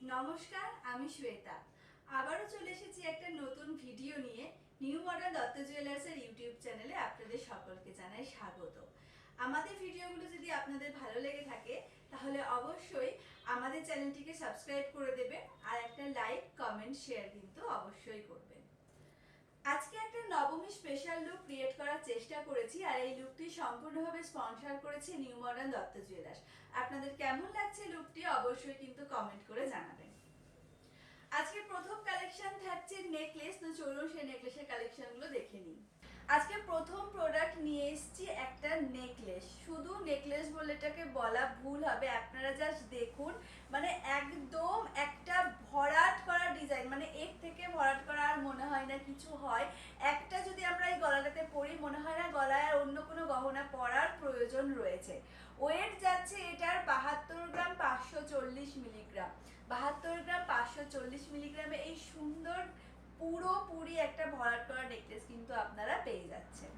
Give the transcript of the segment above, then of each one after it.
নমস্কার, আমি শ্বেতা। আবারও চলে এসেছি একটা নতুন ভিডিও নিয়ে নিউ মডার্ন দত্ত জুয়েলার্সের ইউটিউব চ্যানেলে আপনাদের সকলকে জানাই স্বাগত। আমাদের ভিডিওগুলো যদি আপনাদের ভালো লেগে থাকে, তাহলে অবশ্যই আমাদের চ্যানেলটিকে সাবস্ক্রাইব করে দেবেন আর একটা লাইক কমেন্ট শেয়ার কিন্তু অবশ্যই করবেন। আজকে একটা নবমী স্পেশাল লুক ক্রিয়েট করার চেষ্টা করেছি আর এই লুকটি সম্পূর্ণভাবে স্পন্সর করেছে নিউ মডার্ন দত্ত জুয়েলার্স আপনাদের কেমন লাগছে লুকটি অবশ্যই কিন্তু কমেন্ট করে জানাবেন। আজকে প্রথম কালেকশন থাকছে নেকলেস তো চলুন সেই নেকলেসের কালেকশনগুলো দেখে নিই। আজকে প্রথম প্রোডাক্ট নিয়ে এসেছি একটা নেকলেস শুধু নেকলেস বলে এটাকে বলা ভুল হবে, আপনারা জাস্ট দেখুন। মানে একদম একটা ভরাট করা ডিজাইন মানে এর থেকে ভরাট করা আর মনে হয় না কিছু হয়। একটা যদি আমরা এই গলাটাতে পরি, মনে হয় না গলায় আর অন্য কোনো গহনা পরার প্রয়োজন রয়েছে। ওয়েট যাচ্ছে এটার বাহাত্তর গ্রাম পাঁচশো চল্লিশ মিলিগ্রাম। বাহাত্তর গ্রাম পাঁচশো চল্লিশ মিলিগ্রামে এই সুন্দর পুরোপুরি একটা ভরাট করা নেকলেস কিন্তু আপনারা পেয়ে যাচ্ছেন।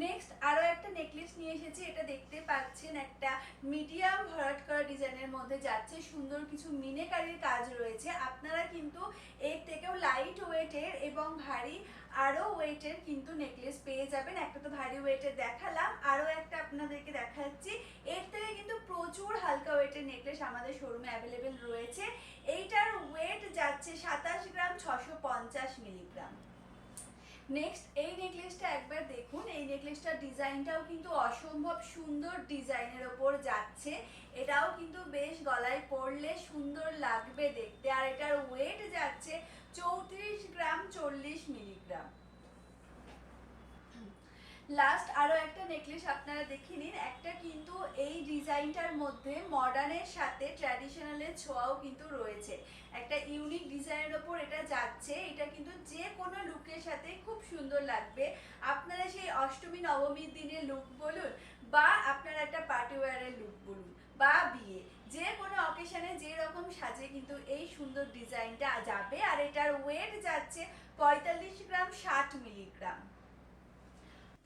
নেক্সট আরও একটা নেকলেস নিয়ে এসেছি, এটা দেখতে পাচ্ছেন, একটা মিডিয়াম ভরাট করা ডিজাইনের মধ্যে যাচ্ছে, সুন্দর কিছু মিনেকারির কাজ রয়েছে। আপনারা কিন্তু এর থেকেও লাইট ওয়েটের এবং ভারী আরও ওয়েটের কিন্তু নেকলেস পেয়ে যাবেন। একটা তো ভারী ওয়েটের দেখালাম আরও একটা আপনাদেরকে দেখাচ্ছি। এর থেকে কিন্তু প্রচুর হালকা ওয়েটের নেকলেস আমাদের শোরুমে অ্যাভেলেবেল রয়েছে। এইটার ওয়েট যাচ্ছে সাতাশ গ্রাম ছশো পঞ্চাশ মিলিগ্রাম নেক্সট এই নেকলেসটা একবার দেখুন। এই নেকলেসটার ডিজাইনটাও কিন্তু অসম্ভব সুন্দর ডিজাইনের ওপর যাচ্ছে। এটাও কিন্তু বেশ গলায় পরলে সুন্দর লাগবে দেখতে। আর এটার ওয়েট যাচ্ছে চৌত্রিশ গ্রাম চল্লিশ মিলিগ্রাম লাস্ট আরও একটা নেকলেস আপনারা দেখে নিন। একটা কিন্তু এই ডিজাইনটার মধ্যে মডার্নের সাথে ট্র্যাডিশনালের ছোঁয়াও কিন্তু রয়েছে। একটা ইউনিক ডিজাইনের ওপর এটা যাচ্ছে। এটা কিন্তু যে কোনো লুকের সাথে খুব সুন্দর লাগবে। আপনারা সেই অষ্টমী, নবমীর দিনের লুক বলুন বা আপনারা একটা পার্টি ওয়ারের লুক বলুন বা বিয়ে যে কোনো অকেশনে যে রকম সাজে কিন্তু এই সুন্দর ডিজাইনটা যাবে। আর এটার ওয়েট যাচ্ছে পঁয়তাল্লিশ গ্রাম, ষাট মিলিগ্রাম।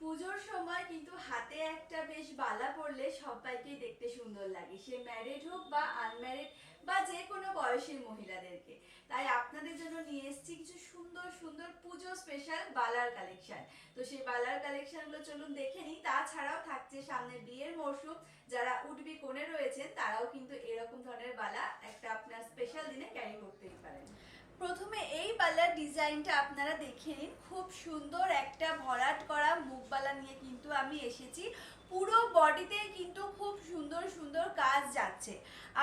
পুজোর সময় কিন্তু হাতে একটা বেশ বালা পরলে সবাইকেই দেখতে সুন্দর লাগে। সে ম্যারিড হোক বা আনম্যারিড বা যে কোনো বয়সের মহিলাদেরকে। তাই আপনাদের জন্য নিয়ে এসেছি কিছু সুন্দর সুন্দর পুজো স্পেশাল বালার কালেকশন তো সেই বালার কালেকশনগুলো চলুন দেখে নিই। তাছাড়াও থাকছে সামনে বিয়ের মরশুম। যারা উঠবি কোণে রয়েছেন, তারাও কিন্তু এরকম ধরনের বালা একটা আপনার স্পেশাল দিনে ক্যারি করতেই পারেন প্রথমে এই বালার ডিজাইনটা আপনারা দেখে নিন। খুব সুন্দর একটা ভরাট করা মুখবালা নিয়ে কিন্তু আমি এসেছি। পুরো বডিতে কিন্তু খুব সুন্দর সুন্দর কাজ যাচ্ছে।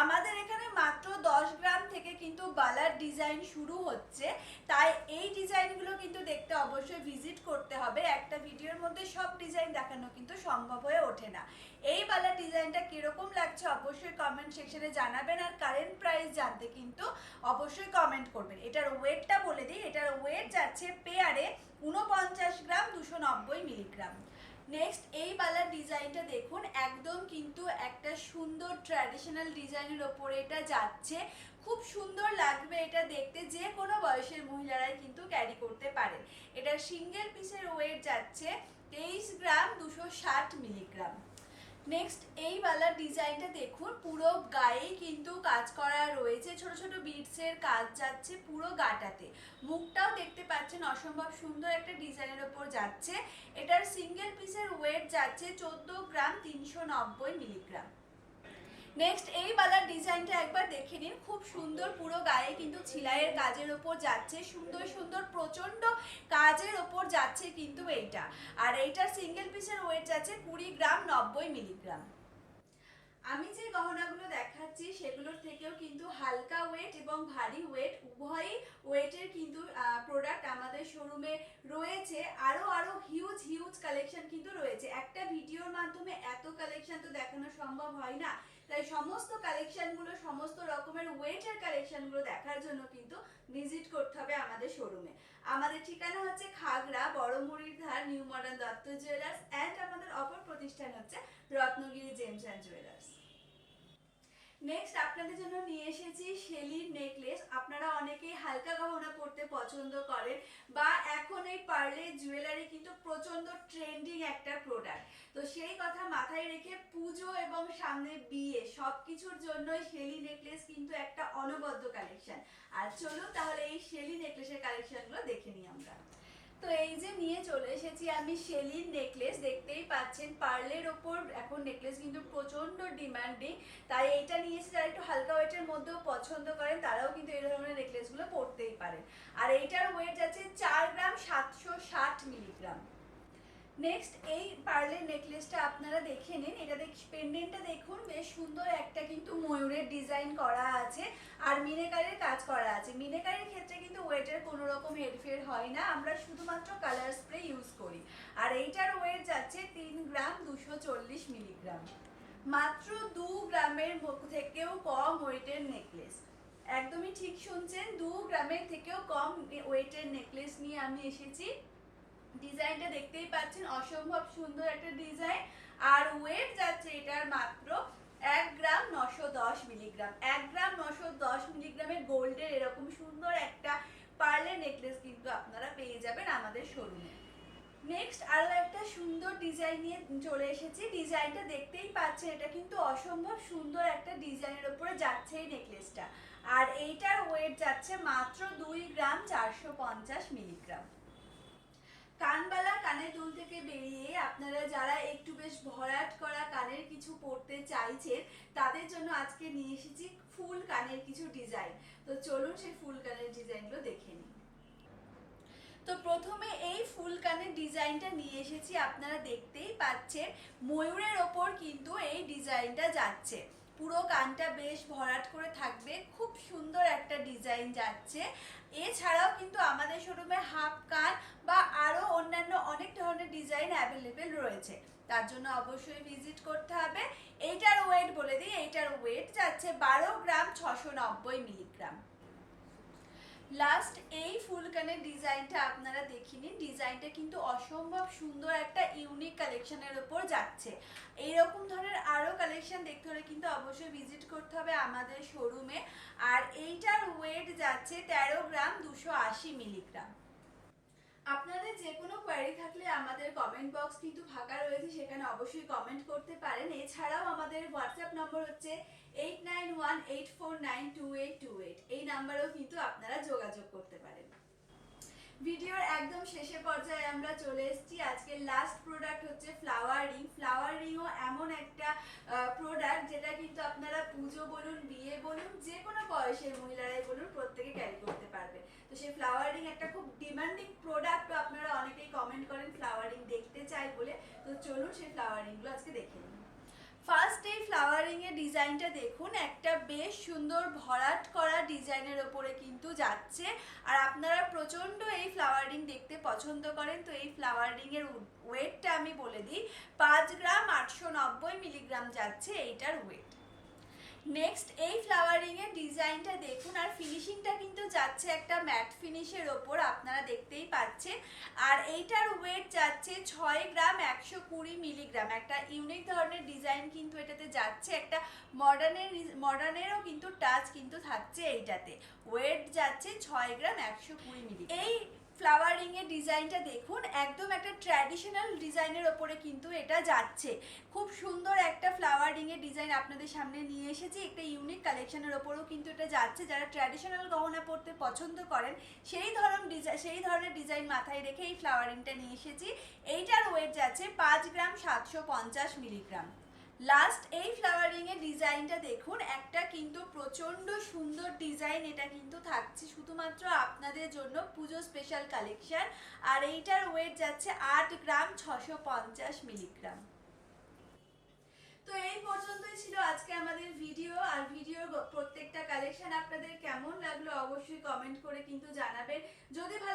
আমাদের এখানে মাত্র দশ গ্রাম থেকে কিন্তু বালার ডিজাইন শুরু হচ্ছে। তাই এই ডিজাইনগুলো কিন্তু দেখতে অবশ্যই ভিজিট করতে হবে। একটা ভিডিওর মধ্যে সব ডিজাইন দেখানো কিন্তু সম্ভব হয়ে ওঠে না। এই বালার ডিজাইনটা কীরকম লাগছে অবশ্যই কমেন্ট সেকশনে জানাবেন। আর কারেন্ট প্রাইস জানতে কিন্তু অবশ্যই কমেন্ট করবেন। এটার ওয়েটটা বলে দিই এটার ওয়েট যাচ্ছে পেয়ারে উনপঞ্চাশ গ্রাম দুশো নব্বই মিলিগ্রাম। নেক্সট এই বালার ডিজাইনটা দেখুন, একদম কিন্তু একটা সুন্দর ট্র্যাডিশনাল ডিজাইনের ওপরে এটা যাচ্ছে। খুব সুন্দর লাগবে এটা দেখতে, যে কোনো বয়সের মহিলারাই কিন্তু ক্যারি করতে পারে। এটা সিঙ্গেল পিসের ওয়েট যাচ্ছে, তেইশ গ্রাম দুশো ষাট মিলিগ্রাম। নেক্সট এই বালার ডিজাইনটা দেখুন। পুরো গায়ে কিন্তু কাজ করা রয়েছে। ছোট ছোট বিটসের কাজ যাচ্ছে পুরো গাটাতে। মুখটাও দেখতে পাচ্ছেন, অসম্ভব সুন্দর একটা ডিজাইনের ওপর যাচ্ছে। এটার সিঙ্গেল পিসের ওয়েট যাচ্ছে চোদ্দ গ্রাম তিনশো নব্বই মিলিগ্রাম নেক্সট এই বালার ডিজাইনটা একবার দেখে নিন। খুব সুন্দর পুরো গায়ে কিন্তু ছিলাইয়ের কাজের ওপর যাচ্ছে। সুন্দর সুন্দর প্রচণ্ড কাজের ওপর যাচ্ছে কিন্তু এইটা। আর এইটার সিঙ্গেল পিসের ওয়েট যাচ্ছে কুড়ি গ্রাম নব্বই মিলিগ্রাম আমি যে গহনাগুলো দেখাচ্ছি, সেগুলোর থেকেও কিন্তু হালকা ওয়েট এবং ভারী ওয়েট উভয়ই ওয়েটের কিন্তু প্রোডাক্ট আমাদের শোরুমে রয়েছে। আরও আরও হিউজ হিউজ কালেকশন কিন্তু রয়েছে। একটা ভিডিওর মাধ্যমে এত কালেকশন তো দেখানো সম্ভব হয় না। তাই সমস্ত কালেকশনগুলো সমস্ত রকমের ওয়েটের কালেকশনগুলো দেখার জন্য কিন্তু ভিজিট করতে হবে আমাদের শোরুমে আমাদের ঠিকানা হচ্ছে খাগড়া, বড়মুড়ির ধার, new modern Dutta jewellers and আমাদের অপর প্রতিষ্ঠান হচ্ছে Ratnagiri gems and jewellers. Next আপনাদের জন্য নিয়ে এসেছি শেলির নেকলেস আপনারা অনেকেই হালকা গহনা পরতে পছন্দ করেন, বা এখন এই পার্লের জুয়েলারি কিন্তু প্রচণ্ড ট্রেন্ডিং একটা প্রোডাক্ট তো সেই কথা মাথায় রেখে পুজো এবং সামনে বিয়ে সব কিছুর জন্যই শেলি নেকলেস কিন্তু একটা অনবদ্য কালেকশন আর চলুন তাহলে এই শেলি নেকলেসের কালেকশনগুলো দেখে নিই আমরা। তো এই যে নিয়ে চলে এসেছি আমি শেলির নেকলেস দেখতেই পাচ্ছেন পার্লের ওপর এখন নেকলেস কিন্তু প্রচণ্ড ডিমান্ডিং তাই এটা নিয়ে যারা একটু হালকা ওয়েটের মধ্যেও পছন্দ করেন, তারাও কিন্তু এই ধরনের নেকলেসগুলো পরতেই পারেন। আর এইটার ওয়েট আছে চার গ্রাম সাতশো ষাট মিলিগ্রাম নেক্সট এই পার্লের নেকলেসটা আপনারা দেখে নিন। এটা দেখ পেন্ডেন্টটা দেখুন, বেশ সুন্দর একটা কিন্তু ময়ূরের ডিজাইন করা আছে আর মিনেকারের কাজ করা আছে। মিনেকারের ক্ষেত্রে কিন্তু ওয়েটের কোনো রকম হেরফের হয় না, আমরা শুধুমাত্র কালার স্প্রে ইউজ করি। আর এইটার ওয়েট যাচ্ছে তিন গ্রাম দুশো চল্লিশ মিলিগ্রাম মাত্র দু গ্রামের থেকেও কম ওয়েটের নেকলেস একদমই ঠিক শুনছেন, দু গ্রামের থেকেও কম ওয়েটের নেকলেস নিয়ে আমি এসেছি। ডিজাইনটা দেখতেই পাচ্ছেন, অসম্ভব সুন্দর একটা ডিজাইন। আর ওয়েট যাচ্ছে এটার মাত্র এক গ্রাম নশো দশ মিলিগ্রাম। এক গ্রাম নশো দশ মিলিগ্রামের গোল্ডের এরকম সুন্দর একটা পার্লে নেকলেস কিন্তু আপনারা পেয়ে যাবেন আমাদের শোরুমে। নেক্সট আরও একটা সুন্দর ডিজাইন নিয়ে চলে এসেছি। ডিজাইনটা দেখতেই পাচ্ছেন, এটা কিন্তু অসম্ভব সুন্দর একটা ডিজাইনের উপরে যাচ্ছে এই নেকলেসটা। আর এইটার ওয়েট যাচ্ছে মাত্র দুই গ্রাম চারশো পঞ্চাশ মিলিগ্রাম। কানবালা কানের দুল থেকে বেরিয়ে আপনারা যারা একটু বেশ ভরাট করা কানের কিছু পরতে চাইছেন, তাদের জন্য আজকে নিয়ে এসেছি ফুল কানের কিছু ডিজাইন। তো চলুন সেই ফুল কানের ডিজাইনগুলো দেখে নিই। তো প্রথমে এই ফুল কানের ডিজাইনটা নিয়ে এসেছি, আপনারা দেখতেই পাচ্ছেন ময়ূরের ওপর কিন্তু এই ডিজাইনটা যাচ্ছে। পুরো কানটা বেশ ভরাট করে থাকবে। খুব সুন্দর একটা ডিজাইন যাচ্ছে। এছাড়াও কিন্তু আমাদের শোরুমে হাফ কান বা আরও অন্যান্য অনেক ধরনের ডিজাইন অ্যাভেলেবেল রয়েছে। তার জন্য অবশ্যই ভিজিট করতে হবে। এইটার ওয়েট বলে দিই, এইটার ওয়েট যাচ্ছে বারো গ্রাম ছশো নব্বই মিলিগ্রাম। লাস্ট এই ফুলকানের ডিজাইনটা আপনারা দেখে নিন ডিজাইনটা কিন্তু অসম্ভব সুন্দর একটা ইউনিক কালেকশনের ওপর যাচ্ছে। এইরকম ধরনের আরও কালেকশন দেখতে হলে কিন্তু অবশ্যই ভিজিট করতে হবে আমাদের শোরুমে আর এইটার ওয়েট যাচ্ছে তেরো গ্রাম দুশো আশি মিলিগ্রাম আপনাদের যে কোনো কোয়ারি থাকলে আমাদের কমেন্ট বক্স কিন্তু ফাঁকা রয়েছে, সেখানে অবশ্যই কমেন্ট করতে পারেন। এছাড়াও আমাদের হোয়াটসঅ্যাপ নম্বর হচ্ছে eight nine one eight four nine two eight two eight এই নাম্বারেও কিন্তু আপনারা যোগাযোগ করতে পারেন। ভিডিওর একদম শেষে পর্যায়ে আমরা চলে এসেছি। আজকের লাস্ট প্রোডাক্ট হচ্ছে ফ্লাওয়ার রিং ফ্লাওয়ার রিংও এমন একটা প্রোডাক্ট যেটা কিন্তু আপনারা পুজো বলুন, বিয়ে বলুন, যে কোনো বয়সের মহিলারাই বলুন প্রত্যেকে ক্যারি করতে পারবে। তো সেই ফ্লাওয়ার রিং একটা খুব ডিমান্ডিং প্রোডাক্ট আপনারা অনেকেই কমেন্ট করেন ফ্লাওয়ার রিং দেখতে চাই বলে। তো চলুন সেই ফ্লাওয়ার রিংগুলো আজকে দেখে নিই। ফার্স্ট এই ফ্লাওয়ারিং এর ডিজাইনটা দেখুন, একটা বেশ সুন্দর ভরাট করা ডিজাইনের ওপরে কিন্তু যাচ্ছে। আর আপনারা প্রচণ্ড এই ফ্লাওয়ারিং দেখতে পছন্দ করেন, তো এই ফ্লাওয়ারিং এর ওয়েটটা আমি বলে দিই, পাঁচ গ্রাম আটশো নব্বই মিলিগ্রাম যাচ্ছে এইটার ওয়েট নেক্সট এই ফ্লাওয়ারিং এর ডিজাইনটা দেখুন, আর ফিনিশিংটা কিন্তু যাচ্ছে একটা ম্যাট ফিনিশের ওপর, আপনারা দেখতেই পাচ্ছেন। আর এইটার ওয়েট যাচ্ছে ছয় গ্রাম একশো কুড়ি মিলিগ্রাম একটা ইউনিক ধরনের ডিজাইন কিন্তু এটাতে যাচ্ছে, একটা মডার্নের মডার্নেরও কিন্তু টাচ কিন্তু থাকছে এইটাতে। ওয়েট যাচ্ছে ছয় গ্রাম একশো কুড়ি মিলি এই ফ্লাওয়ারিং এর ডিজাইনটা দেখুন, একদম একটা ট্র্যাডিশনাল ডিজাইনের ওপরে কিন্তু এটা যাচ্ছে। খুব সুন্দর একটা ফ্লাওয়ারিং এর ডিজাইন আপনাদের সামনে নিয়ে এসেছি, একটা ইউনিক কালেকশনের ওপরেও কিন্তু এটা যাচ্ছে। যারা ট্র্যাডিশনাল গহনা পরতে পছন্দ করেন, সেই ধরন ডিজাইন সেই ধরনের ডিজাইন মাথায় রেখে এই ফ্লাওয়ারিংটা নিয়ে এসেছি। এইটার ওয়েট যাচ্ছে পাঁচ গ্রাম সাতশো পঞ্চাশ মিলিগ্রাম লাস্ট এই ফ্লাওয়ারিং এর ডিজাইনটা দেখুন, একটা কিন্তু প্রচণ্ড সুন্দর ডিজাইন এটা কিন্তু থাকছে শুধুমাত্র আপনাদের জন্য পুজো স্পেশাল কালেকশন আর এইটার ওয়েট যাচ্ছে আট গ্রাম ছশো পঞ্চাশ মিলিগ্রাম তো এই পর্যন্তই ছিল আজকে আমাদের ভিডিও আর ভিডিওর প্রত্যেকটা কালেকশন আপনাদের কেমন লাগল অবশ্যই কমেন্ট করে কিন্তু জানাবেন। যদি ভালো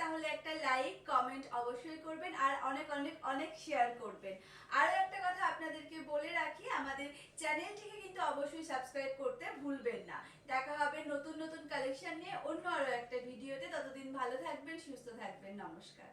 তাহলে একটা লাইক কমেন্ট অবশ্যই করবেন আর অনেক অনেক অনেক শেয়ার করবেন। আরও একটা কথা আপনাদেরকে বলে রাখি, আমাদের চ্যানেলটিকে কিন্তু অবশ্যই সাবস্ক্রাইব করতে ভুলবেন না। দেখা হবে নতুন নতুন কালেকশন নিয়ে অন্য আরও একটা ভিডিওতে ততদিন ভালো থাকবেন, সুস্থ থাকবেন। নমস্কার।